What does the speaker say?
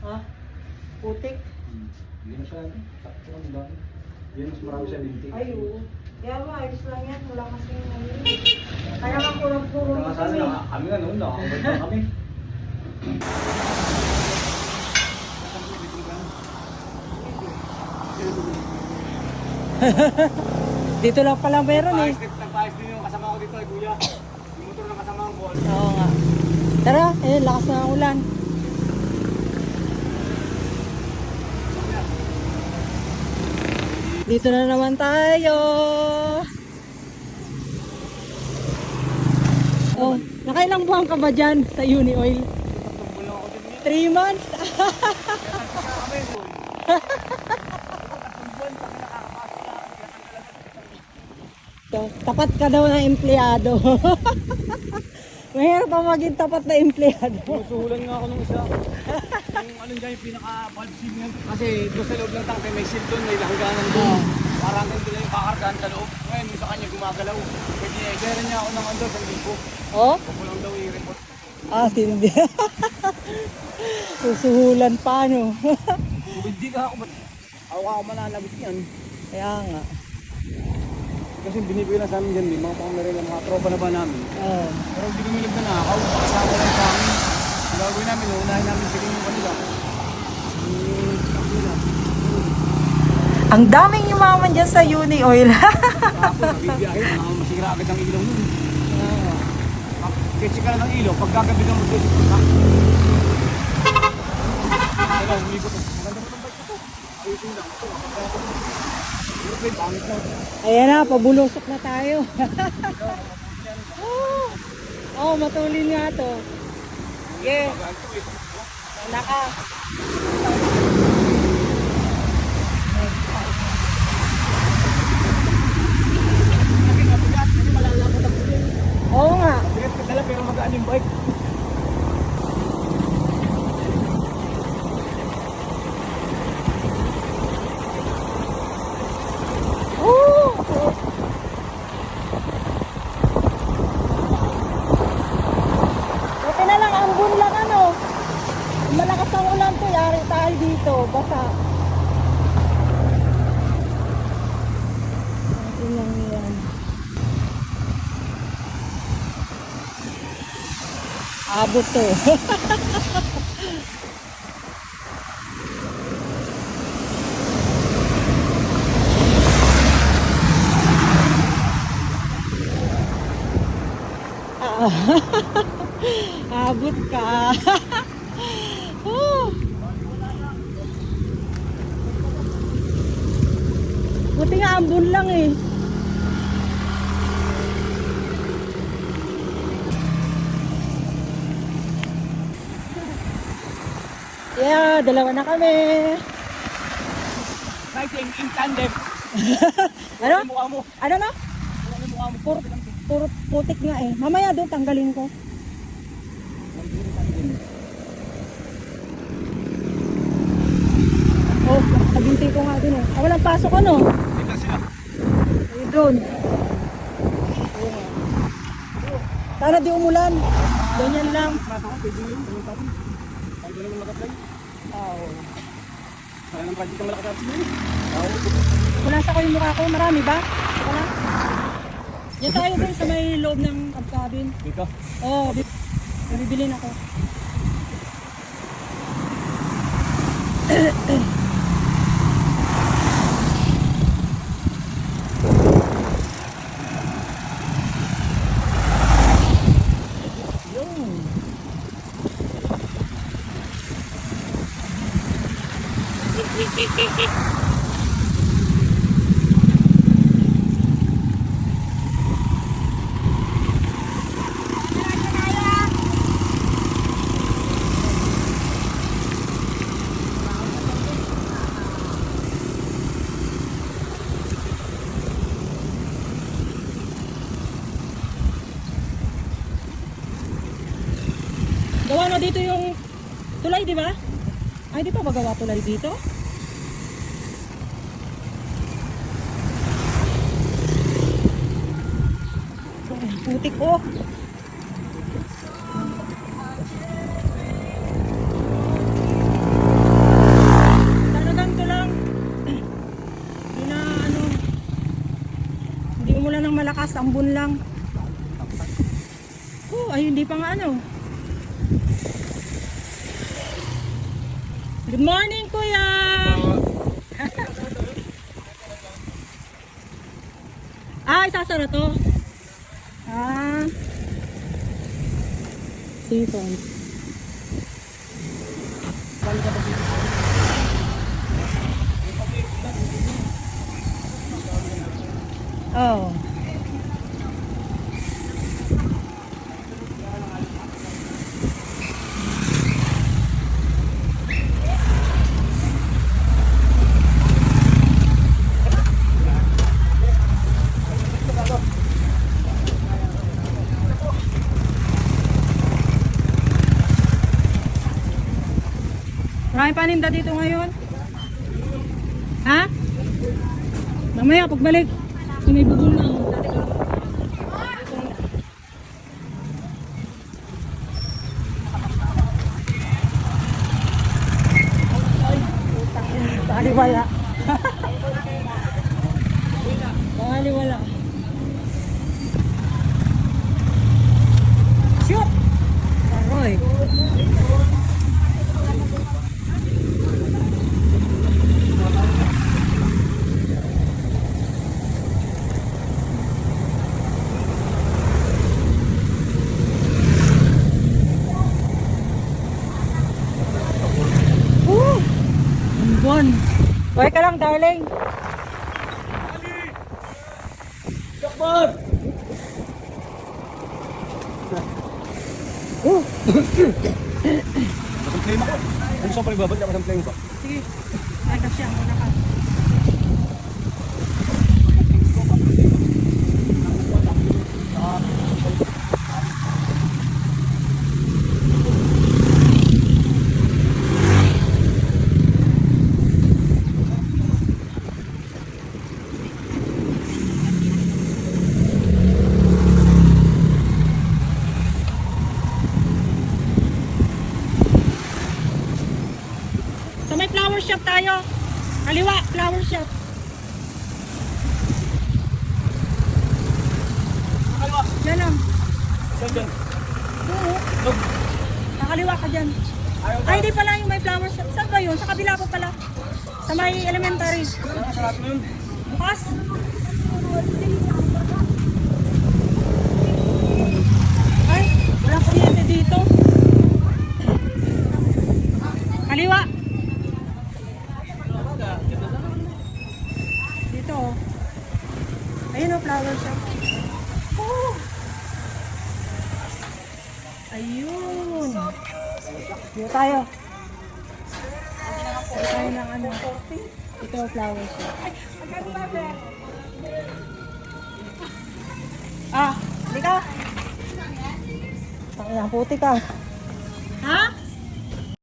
Ha? Putik? Hmm. Hindi na siya, ano, sakto lang dami. Yan, mas marami siya linti. Ay, oo. Kaya ba, ayos lang yan. Wala kasi ano. Kaya nga kurang-kurang Saka sana, kami. kami nga noon, nakakabal pa kami. Dito lang pala meron eh. Nagpa-step, nagpa-step yung kasama ko dito, ay kuya. Yung motor ng kasama ko. Oo nga. Tara, eh, lakas na ang ulan. Dito na naman tayo. Oh, nakailang buwan ka ba dyan sa Uni Oil? Three months? So, tapat ka daw na empleyado. Mahirap pa maging tapat na empleyado. Sinusuhulan nga ako nung isa. yung ano dyan, yung pinaka-valve seal. Kasi doon sa loob ng tangke, may seal doon, may langganan doon. Parang ganito lang yung kakargaan sa loob. Ngayon, yung sa kanya gumagalaw. Pwede niya, i niya ako ng ano, sa libo. Oh? Kukulang daw i-report. Ah, hindi. Susuhulan pa, no? Hindi ka ako, ba't ako ako mananabit yan? Kaya nga. Kasi binibigay lang sa amin dyan, may mga pangmeron ng mga tropa na ba namin. Oh. Pero hindi kami nagnanakaw, pakasama lang sa amin. Ang gagawin namin, unahin namin sila yung kanila. Ang daming yumaman dyan sa Uni Oil. Ako, nabibiyahe, ah, masira agad ang ilaw nun. Ketsi ka lang ng ilaw, pag gagabi ng ka. Ano, umikot. Maganda pa ng bike ko to. Ayusin lang. Ito. Ayan na, pabulusok na tayo. oh, oh, matulin nga to. Ganito eh. naka. Lagi nga bigat, kasi malalakot ako dyan. Oo nga. Bigat ka dala, pero magaan yung bike. Oh! Buti na lang, ambon lang ano. Malakas ang ulan tayo dito, basa. Atin lang yan. Abot to. Ah. Abot ka. oh. Buti nga ambon lang eh. Yeah, dalawa na kami. Fighting in tandem. Ano? Mukha mo. Ano na? Ano mukha mo? Puro, puro putik nga eh. Mamaya doon tanggalin ko. Oh, nabinti ko nga din eh. Ah, walang pasok ano? Nga. Sana di umulan. Ganyan lang. Yun. Wala. Oh. Yun. Punasa ko yung mukha ko. Marami ba? Wala. Yan tayo doon sa may loob ng cabin. Dito. Oh, bi- bibilin ako. Yun. Gawa na dito yung tulay, di ba? Ay, di pa ba gawa tulay dito? putik oh. Talagang ito lang. Hindi na ano. Hindi umulan ng malakas. Ambon lang. Oh, ayun di pa nga ano. Good morning, Kuya! Ay, sasara to. Seafood. Oh. Marami paninda dito ngayon. Ha? Mamaya pagbalik, bubong na. Buhay ka lang, darling. Jakbar! Oh, Batang flame ako. Ano sa palibabad na batang flame ko? sige. Ay, kasi ang muna ka. So may flower shop tayo. Kaliwa, flower shop. Kaliwa! Diyan lang. Diyan, diyan. Oo. Look. Nakaliwa ka dyan. Ayaw Ay, hindi pala yung may flower shop. Saan ba yun? Sa kabila pa pala. Sa may elementary. Sarap mo yun? Bukas. Ay, walang kuryente dito. Kaliwa. Dito oh. Ayun oh, flower shop. Oh. Ayun. Dito tayo. Dito tayo ng ano. Ito flower shop. Ah, hindi ka. Ang puti ka.